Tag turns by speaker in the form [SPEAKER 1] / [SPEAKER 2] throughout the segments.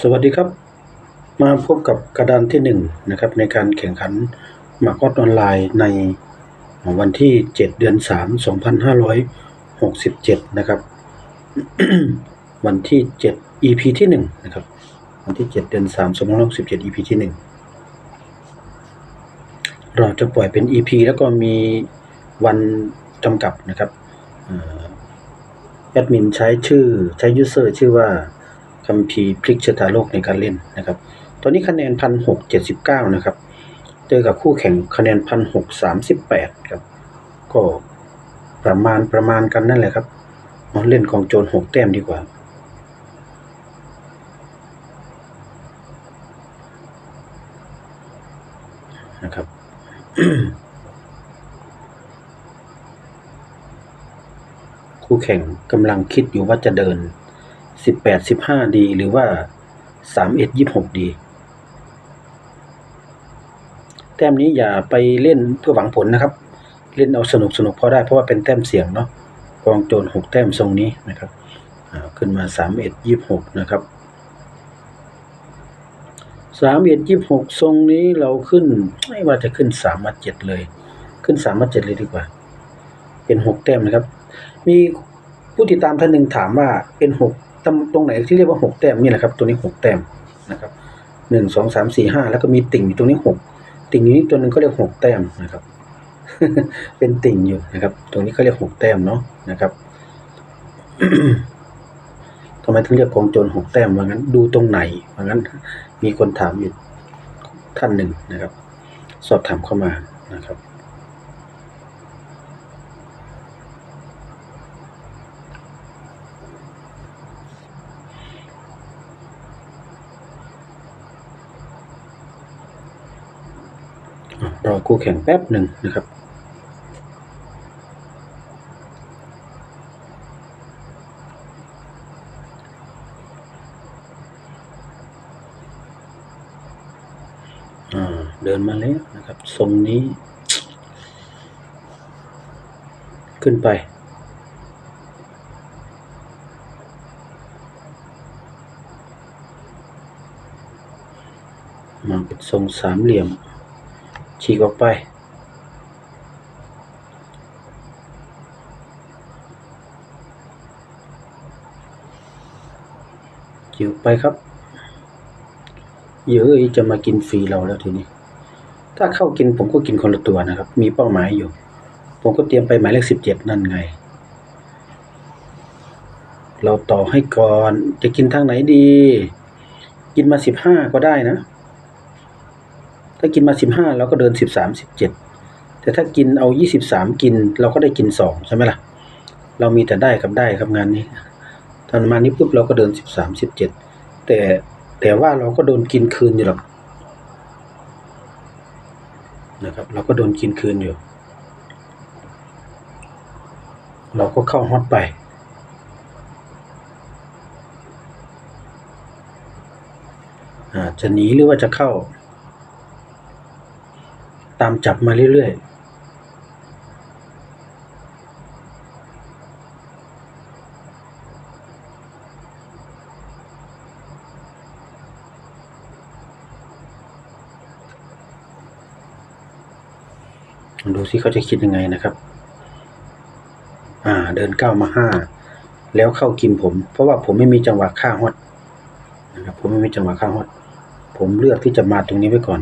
[SPEAKER 1] สวัสดีครับ มาพบกับกระดานที่หนึ่งนะครับในการแข่งขันหมากฮอดออนไลน์ในวันที่ 7 เดือน 3 2567 นะครับ วันที่ 7 EP ที่1นะครับวันที่ 7 เดือน 3 2567 EP ที่ 1 เราจะปล่อยเป็น EP แล้วก็มีวันจำกัดนะครับแอดมินใช้ชื่อใช้ user ชื่อว่า คัมภีร์พลิกชะตาโลกในการเล่นนะครับ ตอนนี้คะแนนพันหกเจ็ดสิบเก้านะครับ เจอกับคู่แข่งคะแนนพันหกสามสิบแปดครับ ก็ประมาณประมาณกันนั่นแหละครับเอาเล่นของโจรหกแต้มดีกว่านะครับคู่แข่งกำลังคิดอยู่ว่าจะเดิน สิบแปดสิบห้าดีหรือว่าสามเอ็ดยี่หกดี แต้มนี้อย่าไปเล่นเพื่อหวังผลนะครับ เล่นเอาสนุกสนุกพอได้เพราะว่าเป็นแต้มเสี่ยงเนาะกองโจรหกแต้มทรงนี้นะครับขึ้นมาสามเอ็ดยี่หกนะครับสามเอ็ดยี่หกทรงนี้เราขึ้น ไม่ว่าจะขึ้นสามมาเจ็ดเลย ขึ้นสามมาเจ็ดเลยดีกว่า เป็นหกแต้มนะครับ มีผู้ติดตามท่านหนึ่งถามว่าเป็นหก ตำตรงไหนที่เรียกว่าหกแต้มนี่แหละครับตัวนี้หกแต้มนะครับหนึ่งสองสามสี่ห้าแล้วก็มีติ่งอยู่ตรงนี้หกติ่งอยู่นี้ตัวหนึ่งก็เรียกหกแต้มนะครับ เป็นติ่งอยู่นะครับ ตรงนี้เขาเรียกหกแต้มเนาะนะครับทำไมถึงเรียกกองโจรหกแต้มว่างั้นดูตรงไหนว่างั้น มีคนถามอยู่ท่านหนึ่งนะครับ สอบถามเข้ามานะครับ รอคู่แข่งแป๊บหนึ่งนะครับอ่าเดินมาแล้วนะครับ ทรงนี้ ขึ้นไปมาเป็นทรงสามเหลี่ยม ฉีกออกไปฉีกไปครับเยอะจะมากินฟรีเราแล้วทีนี้ ถ้าเข้ากินผมก็กินคนละตัวนะครับ มีเป้าหมายอยู่ ผมก็เตรียมไปหมายเลขสิบเจ็ดนั่นไง เราต่อให้ก่อน จะกินทางไหนดี กินมาสิบห้าก็ได้นะ ถ้ากินมาสิบห้าเราก็เดินสิบสามสิบเจ็ดแต่ถ้ากินเอายี่สิบสามกิน เราก็ได้กินสองใช่ไหมล่ะ เรามีแต่ได้กับได้ครับงานนี้ตอนมานี้ปุ๊บเราก็เดินสิบสามสิบเจ็ดแต่แต่ว่าเราก็โดนกินคืนอยู่หรอกนะครับ เราก็โดนกินคืนอยู่ เราก็เข้าฮอตไปจะหนีหรือว่าจะเข้า ตามจับมาเรื่อย ๆดูสิเขาจะคิดยังไงนะครับ อ่า เดินเก้ามาห้า แล้วเข้ากินผม เพราะว่าผมไม่มีจังหวะฆ่าฮอตนะครับ ผมไม่มีจังหวะฆ่าฮอต ผมเลือกที่จะมาตรงนี้ไว้ก่อน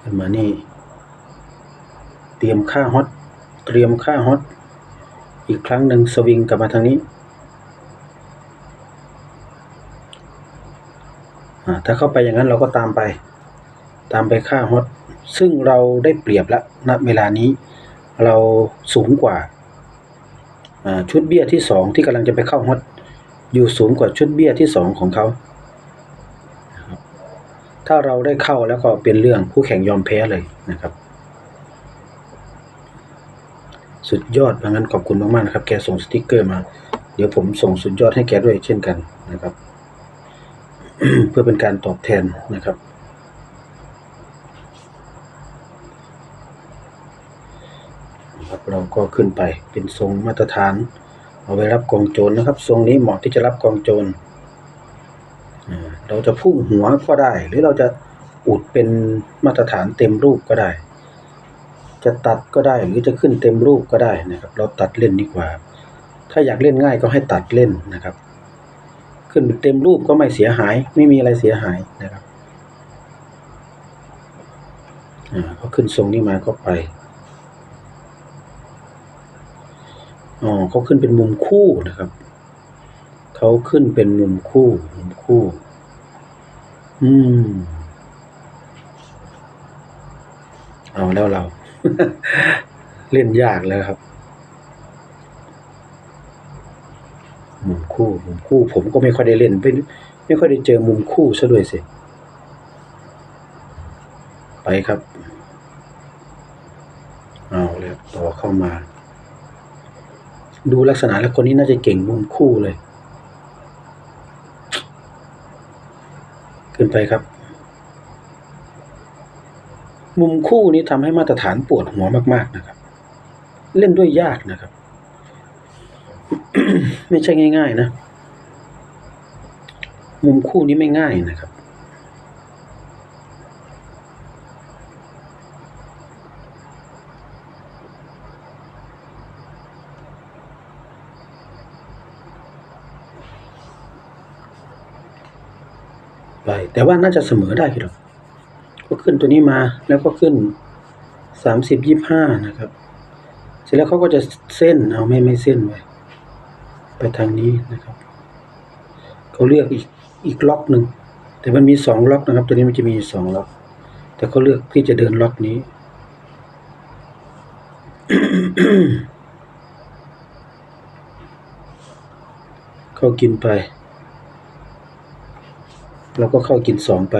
[SPEAKER 1] ขึ้นมานี่ เตรียม ค่าฮอตเตรียมค่าฮอตอีกครั้งหนึ่งสวิงกลับมาทางนี้ ถ้าเข้าไปอย่างนั้นเราก็ตามไป ตามไปค่าฮอตซึ่งเราได้เปรียบแล้วณเวลานี้เราสูงกว่าอ่าชุดเบี้ยที่สองที่กำลังจะไปเข้าฮอตอยู่สูงกว่าชุดเบี้ยที่สองของเขาถ้าเราได้เข้าแล้วก็เป็นเรื่องคู่แข่งยอมแพ้เลยนะครับ สุดยอดเพราะงั้นขอบคุณมากๆนะครับ แกส่งสติกเกอร์มา เดี๋ยวผมส่งสุดยอดให้แกด้วยเช่นกันนะครับ เพื่อเป็นการตอบแทนนะครับครับเราก็ขึ้นไปเป็นทรงมาตรฐาน เอาไว้รับกองโจรนะครับ ทรงนี้เหมาะที่จะรับกองโจรเราจะพุ่งหัวก็ได้ หรือเราจะอุดเป็นมาตรฐานเต็มรูปก็ได้ จะตัดก็ได้หรือจะขึ้นเต็มรูปก็ได้นะครับ เราตัดเล่นดีกว่า ถ้าอยากเล่นง่ายก็ให้ตัดเล่นนะครับ ขึ้นเต็มรูปก็ไม่เสียหาย ไม่มีอะไรเสียหายนะครับอ่าก็ขึ้นทรงนี้มาก็ไปอ๋อเขาขึ้นเป็นมุมคู่นะครับเขาขึ้นเป็นมุมคู่มุมคู่ อืม เอาแล้วเรา เล่นยากแล้วครับมุมคู่มุมคู่ ผมก็ไม่ค่อยได้เล่นไม่ไม่ค่อยได้เจอมุมคู่ซะด้วยสิไปครับ เอาแล้วต่อเข้ามา ดูลักษณะแล้วคนนี้น่าจะเก่งมุมคู่เลย ขึ้นไปครับ มุมคู่นี้ทำให้มาตรฐานปวดหัวมากๆนะครับ เล่นด้วยยากนะครับ ไม่ใช่ง่าย ๆ นะ มุมคู่นี้ไม่ง่ายนะครับ ไป แต่ว่าน่าจะเสมอได้พี่หรอกก็ ขึ้นตัวนี้มาแล้วก็ขึ้นสามสิบยี่ห้านะครับ เสร็จแล้วเขาก็จะเส้นเอาไม่ไม่เส้นไว้ไปทางนี้นะครับเขาเลือกอีกอีกล็อกหนึ่งแต่มันมีสองล็อกนะครับ ตัวนี้มันจะมีสองล็อก แต่เขาเลือกที่จะเดินล็อกนี้เขากินไปเราก็เข้ากินสองไป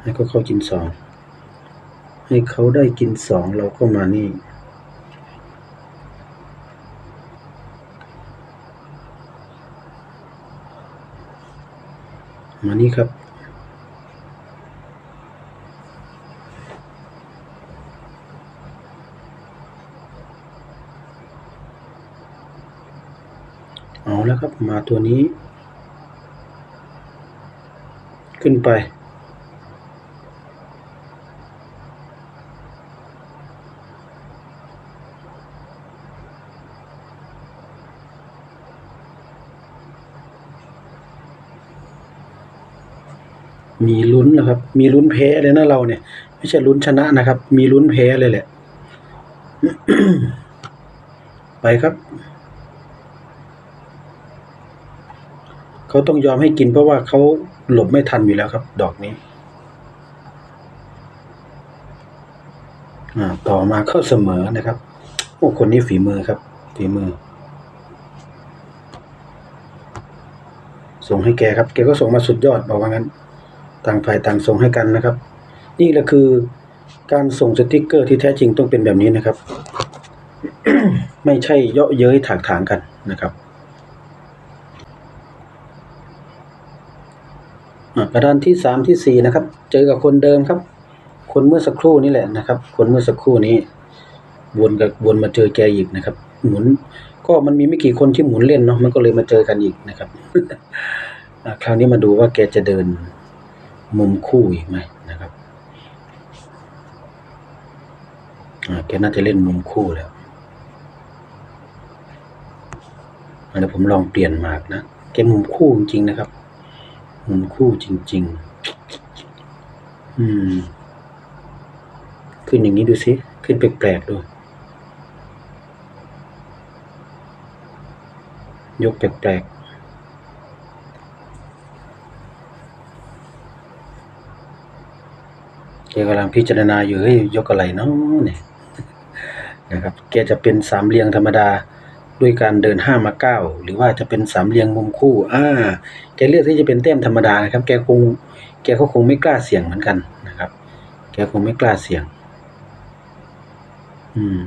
[SPEAKER 1] ให้เขาเข้ากินสอง ให้เขาได้กินสองเราก็มานี่ มานี่ครับเอาแล้วครับมาตัวนี้ ขึ้นไป มีลุ้ นะครับ มีลุ้นแพ้เลยนะเราเนี่ย ไม่ใช่ลุ้นชนะนะครับ มีลุ้นแพ้เลยแหละ ไปครับ เขาต้องยอมให้กินเพราะว่าเขาหลบไม่ทันอยู่แล้วครับ ดอกนี้อ่าต่อมาเข้าเสมอนะครับโอ้คนนี้ฝีมือครับ ฝีมือ ส่งให้แกครับ แกก็ส่งมาสุดยอดบอกว่างั้น ต่างฝ่ายต่างส่งให้กันนะครับ นี่แหละคือการส่งสติกเกอร์ที่แท้จริงต้องเป็นแบบนี้นะครับ ไม่ใช่เยาะเย้ยถากถางกันนะครับอะกระดานที่สามที่สี่นะครับ เจอกับคนเดิมครับ คนเมื่อสักครู่นี่แหละนะครับ คนเมื่อสักครู่นี้วนกับวนมาเจอแกอีกนะครับ หมุนก็มันมีไม่กี่คนที่หมุนเล่นเนาะมันก็เลยมาเจอกันอีกนะครับอะคราวนี้มาดูว่าแกจะเดิน มุมคู่อีกไหมนะครับแกน่าจะเล่นมุมคู่แล้วเดี๋ยวผมลองเปลี่ยนหมากนะแกมุมคู่จริงๆนะครับ มุมคู่จริง ๆ อืม ขึ้นอย่างนี้ดูสิ ขึ้นแปลกๆดู ยกแปลกๆ แกกำลังพิจารณาอยู่เฮ้ยยกอะไรเนาะเนี่ยนะครับแกจะเป็นสามเหลี่ยงธรรมดาด้วยการเดินห้ามาเก้าหรือว่าจะเป็นสามเหลี่ยงมุมคู่อ่าแกเลือกที่จะเป็นเต้มธรรมดานะครับ แกคงแกก็คงไม่กล้าเสี่ยงเหมือนกันนะครับ แกคงไม่กล้าเสี่ยง อืม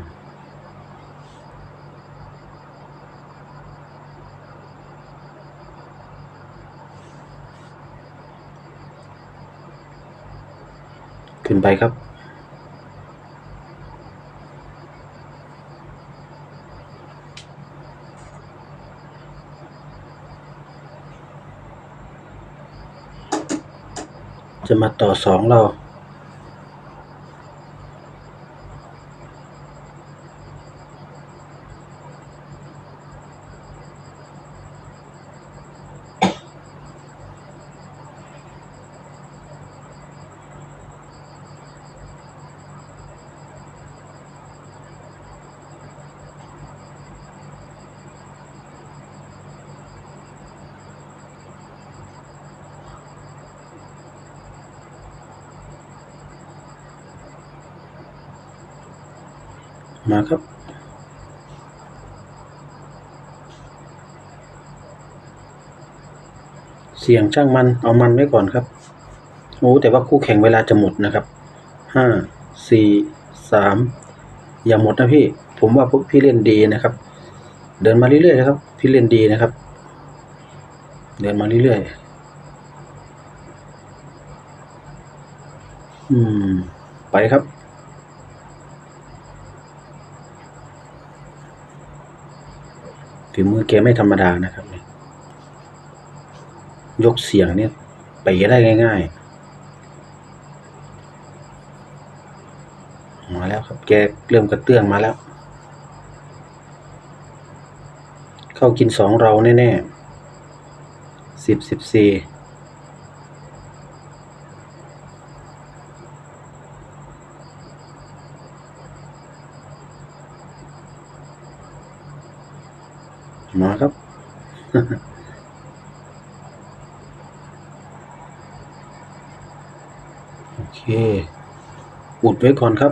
[SPEAKER 1] ขึ้นไปครับ จะมาต่อสองเรา มาครับ เสียงช่างมันเอามันไว้ก่อนครับโอ้แต่ว่าคู่แข่งเวลาจะหมดนะครับห้าสี่สามอย่าหมดนะพี่ ผมว่าพวกพี่เล่นดีนะครับ เดินมาเรื่อยๆนะครับ พี่เล่นดีนะครับ เดินมาเรื่อยๆอืม ไปครับ ฝีมือแกไม่ธรรมดานะครับเนี่ยยกเสียงเนี่ยไปได้ง่าย ๆ มาแล้วครับ แกเริ่มกระเตื้องมาแล้ว เข้ากินสองเราแน่ๆสิบสิบสี่ มาครับ โอเคอุดไว้ก่อนครับ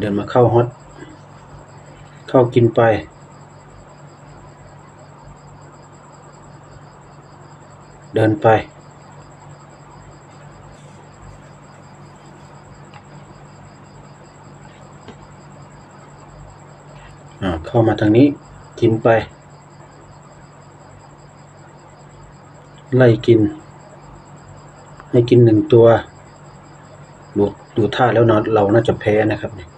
[SPEAKER 1] เดินมาเข้าฮอต เข้ากินไป เดินไป เข้ามาทางนี้กินไป ไล่กิน ให้กินหนึ่งตัว ดูดูท่าแล้วเนาะเราน่าจะแพ้นะครับเนี่ย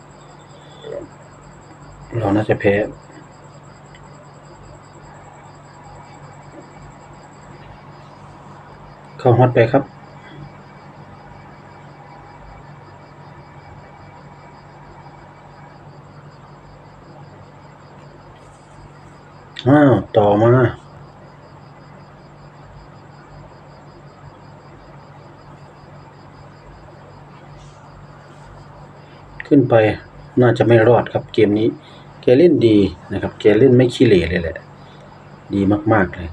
[SPEAKER 1] เราน่าจะแพ้เข้าฮอตไปครับ อ้าว ต่อมา ขึ้น ไปน่าจะไม่รอดครับเกมนี้ แกเล่นดีนะครับ แกเล่นไม่ขี้เหร่เลยแหละ ดีมาก ๆ เลย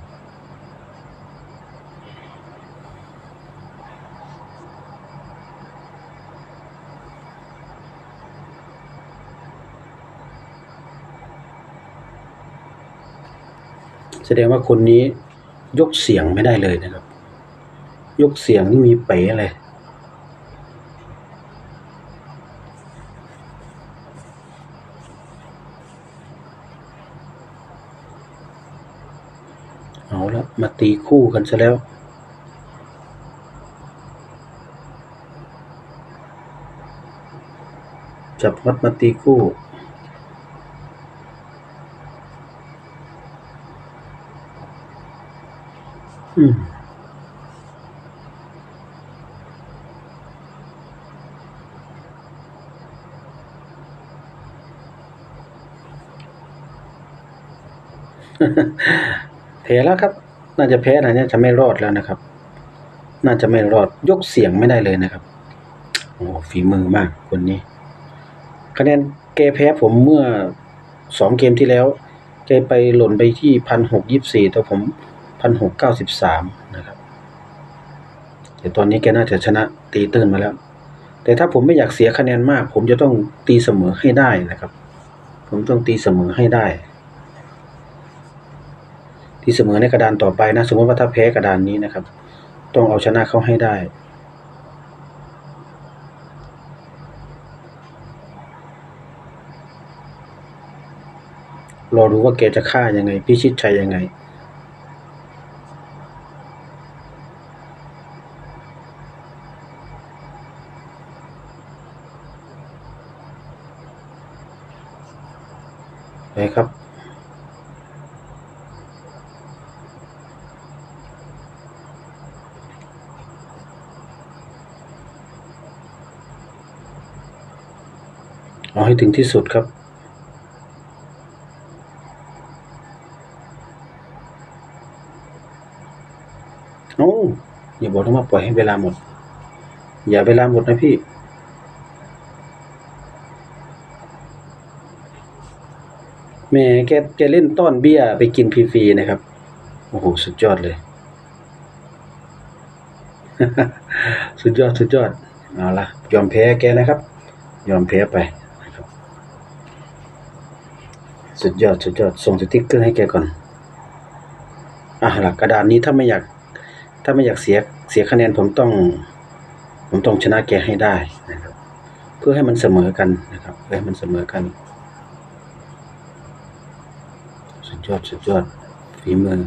[SPEAKER 1] แสดงว่าคนนี้ยกเสียงไม่ได้เลยนะครับ ยกเสียงนี่มีเป๋เลย เอาละมา ตีคู่กันซะแล้ว จับฮอตมาตีคู่อืมแพ้แล้วครับ น่าจะแพ้นะเนี่ยจะไม่รอดแล้วนะครับ น่าจะไม่รอดยกเสียงไม่ได้เลยนะครับ โอ้ฝีมือมากคนนี้ คะแนนแกแพ้ผมเมื่อสองเกมที่แล้วแกไปหล่นไปที่พันหกยี่สี่แต่ผมพันหกเก้าสิบสามนะครับแต่ตอนนี้แกน่าจะชนะตีตื้นมาแล้ว แต่ถ้าผมไม่อยากเสียคะแนนมาก ผมจะต้องตีเสมอให้ได้นะครับ ผมต้องตีเสมอให้ได้ ตีเสมอในกระดานต่อไปนะ สมมติว่าถ้าแพ้กระดานนี้นะครับ ต้องเอาชนะเขาให้ได้ รอดูว่าแกจะฆ่ายังไง พิชิตชัยยังไงไปครับ เอาให้ถึงที่สุดครับ โอ้อย่าบอกนะว่าปล่อยให้เวลาหมด อย่าเวลาหมดนะพี่แหม่แกแกเล่นต้อนเบี้ยไปกินฟรีๆนะครับ โอ้โห สุดยอดเลย สุดยอด สุดยอด เอาละยอมแพ้แกนะครับ ยอมแพ้ไป สุดยอดสุดยอดส่งสติ๊กเกอร์ให้แกก่อนอะหลักกระดานนี้ถ้าไม่อยาก ถ้าไม่อยากเสียเสียคะแนนผมต้อง ผมต้องชนะแกให้ได้นะครับ เพื่อให้มันเสมอกันนะครับ เพื่อให้มันเสมอกัน สุดยอดสุดยอดฝีมือ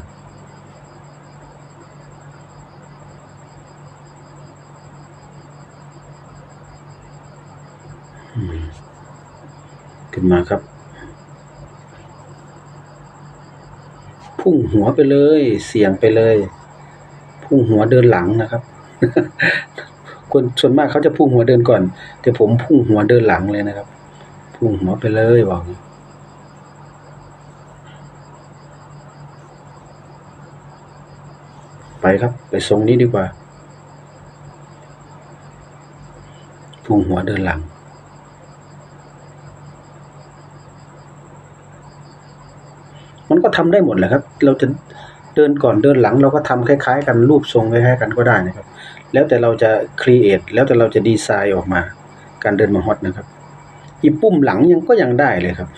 [SPEAKER 1] ขึ้นมาครับ พุ่งหัวไปเลย เสี่ยงไปเลย พุ่งหัวเดินหลังนะครับคนส่วนมากเขาจะพุ่งหัวเดินก่อน แต่ผมพุ่งหัวเดินหลังเลยนะครับ พุ่งหัวไปเลยบอกไปครับ ไปทรงนี้ดีกว่า พุ่งหัวเดินหลัง มันก็ทำได้หมดแหละครับ เราจะเดินก่อนเดินหลังเราก็ทำคล้ายๆ กันรูปทรงคล้ายๆกันก็ได้นะครับ แล้วแต่เราจะครีเอทแล้วแต่เราจะดีไซน์ออกมา การเดินมาฮอตนะครับอีปุ่มหลังยังก็ยังได้เลยครับ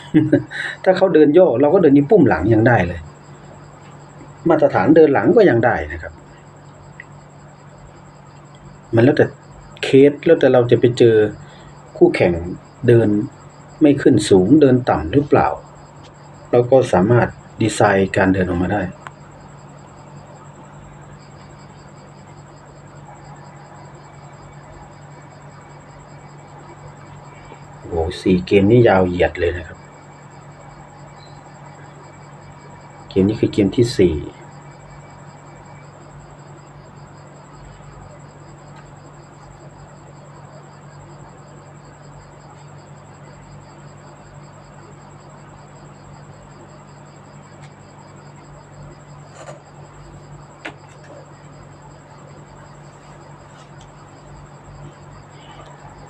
[SPEAKER 1] ถ้าเขาเดินย่อเราก็เดินอีปุ่มหลังยังได้เลย มาตรฐานเดินหลังก็ยังได้นะครับ มันแล้วแต่เคสแล้วแต่เราจะไปเจอคู่แข่งเดินไม่ขึ้นสูงเดินต่ำหรือเปล่า เราก็สามารถ ดีไซน์การเดินออกมาได้ โอ้โหสี่เกมนี้ยาวเหยียดเลยนะครับ เกมนี้คือเกมที่สี่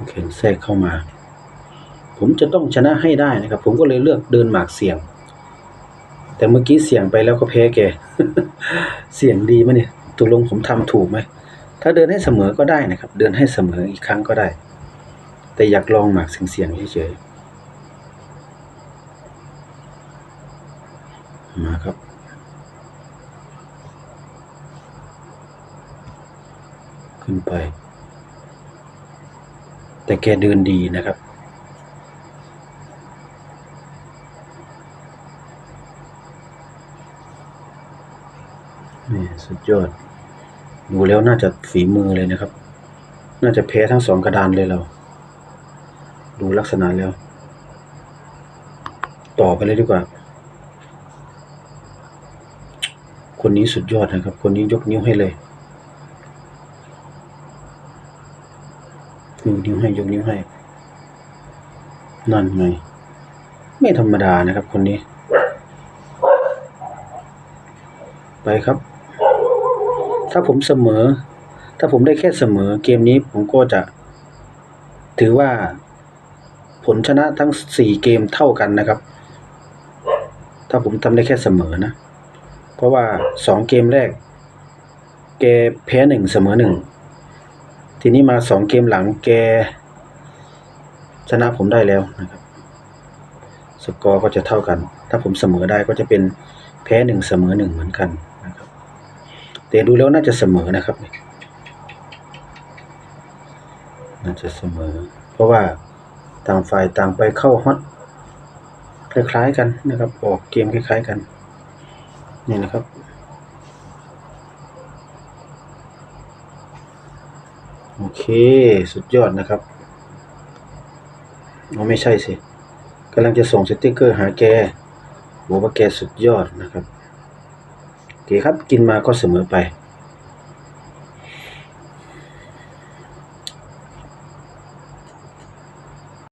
[SPEAKER 1] แข่งแทรกเข้ามา ผมจะต้องชนะให้ได้นะครับ ผมก็เลยเลือกเดินหมากเสี่ยง แต่เมื่อกี้เสี่ยงไปแล้วก็แพ้แก เสี่ยงดีไหมเนี่ยตกลงผมทำถูกไหม ถ้าเดินให้เสมอก็ได้นะครับ เดินให้เสมออีกครั้งก็ได้ แต่อยากลองหมากเสี่ยงๆเฉยๆมาครับขึ้นไป แต่แกเดินดีนะครับ นี่สุดยอด ดูแล้วน่าจะฝีมือเลยนะครับ น่าจะแพ้ทั้งสองกระดานเลยเรา ดูลักษณะแล้ว ต่อไปเลยดีกว่า คนนี้สุดยอดนะครับ คนนี้ยกนิ้วให้เลย ยก นิ้วให้ยกนิ้วให้ นั่นไง ไม่ธรรมดานะครับคนนี้ ไปครับ ถ้าผมเสมอ ถ้าผมได้แค่เสมอ เกมนี้ผมก็จะ ถือว่า ผลชนะทั้งสี่เกมเท่ากันนะครับ ถ้าผมทำได้แค่เสมอนะ เพราะว่าสองเกมแรก แกแพ้หนึ่งเสมอหนึ่ง ทีนี้มาสองเกมหลังแก ชนะผมได้แล้วนะครับสกอร์ก็จะเท่ากัน ถ้าผมเสมอได้ก็จะเป็นแพ้หนึ่งเสมอหนึ่งเหมือนกันนะครับ แต่ดูแล้วน่าจะเสมอนะครับ น่าจะเสมอ เพราะว่าต่างฝ่ายต่างไปเข้าฮอตคล้ายๆกันนะครับ ออกเกมคล้ายๆกัน นี่นะครับ โอ เคสุดยอดนะครับเอาไม่ใช่สิกำลังจะส่งสติกเกอร์หาแกบอกว่าแกสุดยอดนะครับโอเคครับกินมาก็เสมอไป